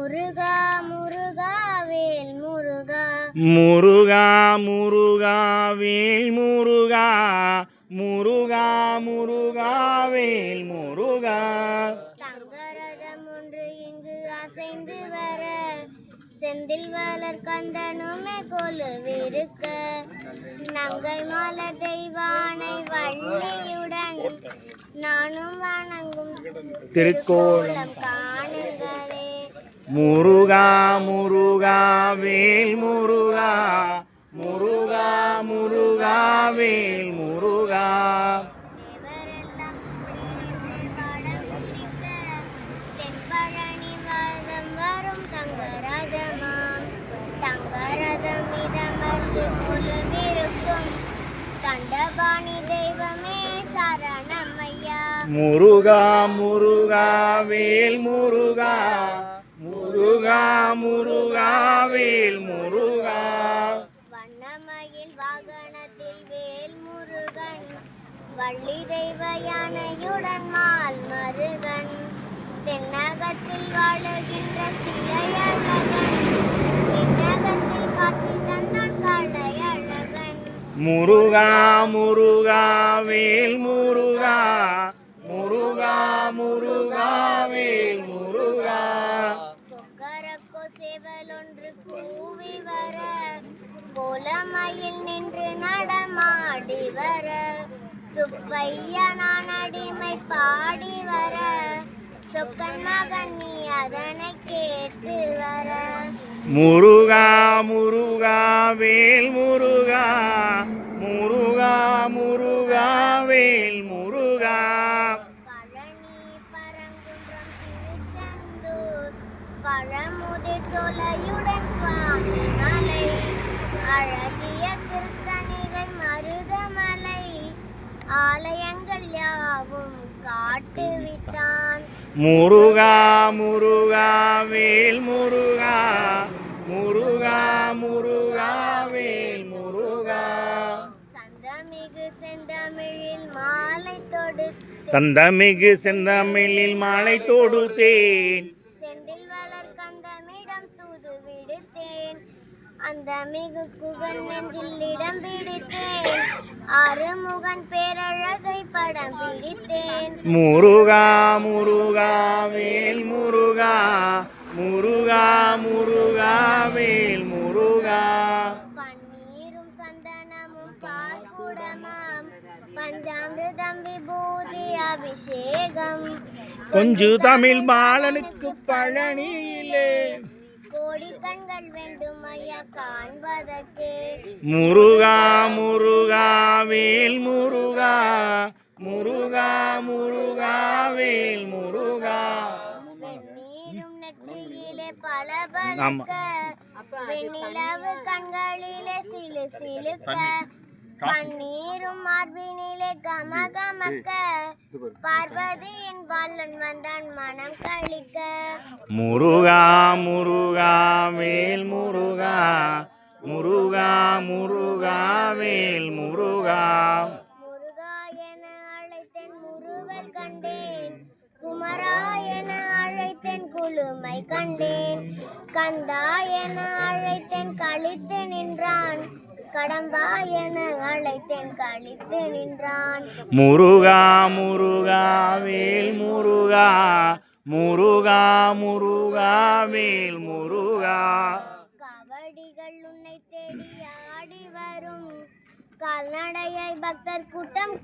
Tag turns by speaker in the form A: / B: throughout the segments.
A: முருகா முருகா வேல் முருகா.
B: முருகா முருகா வேல் முருகா. முருகா முருகா வேல் முருகா.
A: தங்கரதம் ஒன்று இங்கு அசைந்து வர. செந்தில் வளர் கந்தனுமே கொலுவிருக்க நங்கை மலர் தெய்வானை வள்ளியுடன் நானும் வணங்கும்.
B: திருக்கோலம். முருகா முருகா வேல் முருகா. முருகா முருகா வேல் முருகா. முருகா முருகா வேல் முருகா. முருகா முருகா வேல் முருகா.
A: வண்ணமயில் வாகனத்தில் வேல் முருகன் வள்ளி தெய்வ யானையுடன் மால் மருகன் தென்னகத்தில் வாழுகின்ற சிலையழகன் தென்னகத்தில் காட்சி தந்தான் கலையழகன்.
B: முருகா முருகா வேல் முருகா முருகா முருகா.
A: கொக்கரக்கோ கூவி வர கோலமையில் நின்று நடமாடி வர. சுப்பையா நான் அடிமை பாடி வர. சொக்கன் மகன் நீ அதனை கேட்டு வர.
B: முருகா முருகா வேல் முருகா. முருகா முருகா.
A: பழமுதிர் சோலையுடன் சுவாமி மலை அழகிய திருத்தணிகை மருதமலை ஆலயங்கள் யாவும் காட்டுவித்தான்
B: முருகா முருகா வேல் முருகா முருகா முருகா வேல் முருகா.
A: சந்தமிகு செந்தமிழில் மாலை தொடுத்து
B: சந்தமிகு செந்தமிழில் மாலை தொடுத்தேன்.
A: அந்த மிகு குகன் நெஞ்சில் இடம் பிடித்தேன். அருமுகன் பேரழகை படம் பிடித்தேன்.
B: முருகா முருகா வேல் முருகா. முருகா முருகா வேல் முருகா.
A: பன்னீரும் சந்தனமும் பார்க்குடமாம் பஞ்சாமிர்தம் விபூதி அபிஷேகம்.
B: கொஞ்சு தமிழ் பாலனுக்கு பழனியிலே.
A: கோடி கண்கள் வேண்டும் ஐயா காண்பதற்கு.
B: முருகா முருகா வேல் முருகா. முருகா முருகா வேல் முருகா.
A: பல வெண்ணிலவு கண்களிலே சிலு சிலுக்க. பன்னீரும் மார்பினிலே கம கமக்க பார்வதியின் பாலன் வந்தான் மனம் கழிக்க.
B: முருகா முருகா வேல் முருகா. முருகா முருகா வேல் முருகா.
A: முருகா என அழைத்தேன் முறுவல் கண்டேன். குமரா என அழைத்தேன் குளுமை கண்டேன். கந்தா என அழைத்தேன் கழித்து நின்றான். கடம்பா என அழைத்தேன் கழித்து நின்றான்.
B: முருகா முருகா வேல் முருகா முருகா முருகா வேல் முருகா.
A: கபடிகள் உன்னை தேடி ஆடி வரும். கால்நடையை பக்தர் கூட்டம்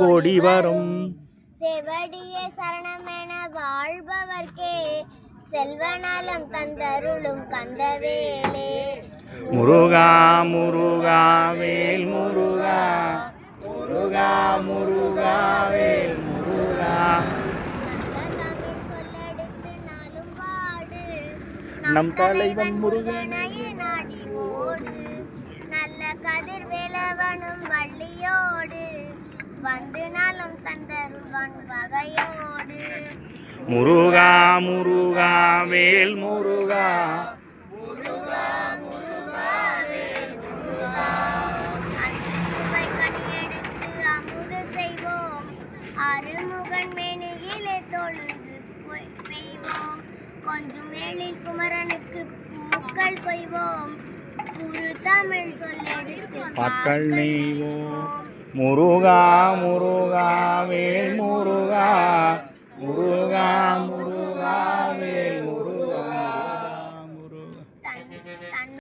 B: கோடி வரும்.
A: செவடியே சரணமென வாழ்பவர்க்கே செல்வநலம் தந்தருளும் கந்தவேலே
B: முருகா முருகா வேல் முருகா. முருகா முருகா வேல் முருகா. நம் தலைவன் முருகனை
A: நாடி ஓடு. நல்ல கதிர் வேலவனும் வள்ளியோடு. வந்து நாளும் தந்தருள்வான் வகையோடு.
B: முருகா முருகா வேல் முருகா.
A: கொஞ்சம் வேளில் குமரனுக்கு பூக்கள் கொய்வோம். குரு தமிழ் சொல்லெடுத்து
B: முருகா முருகா வேல் முருகா. முருகா முருகா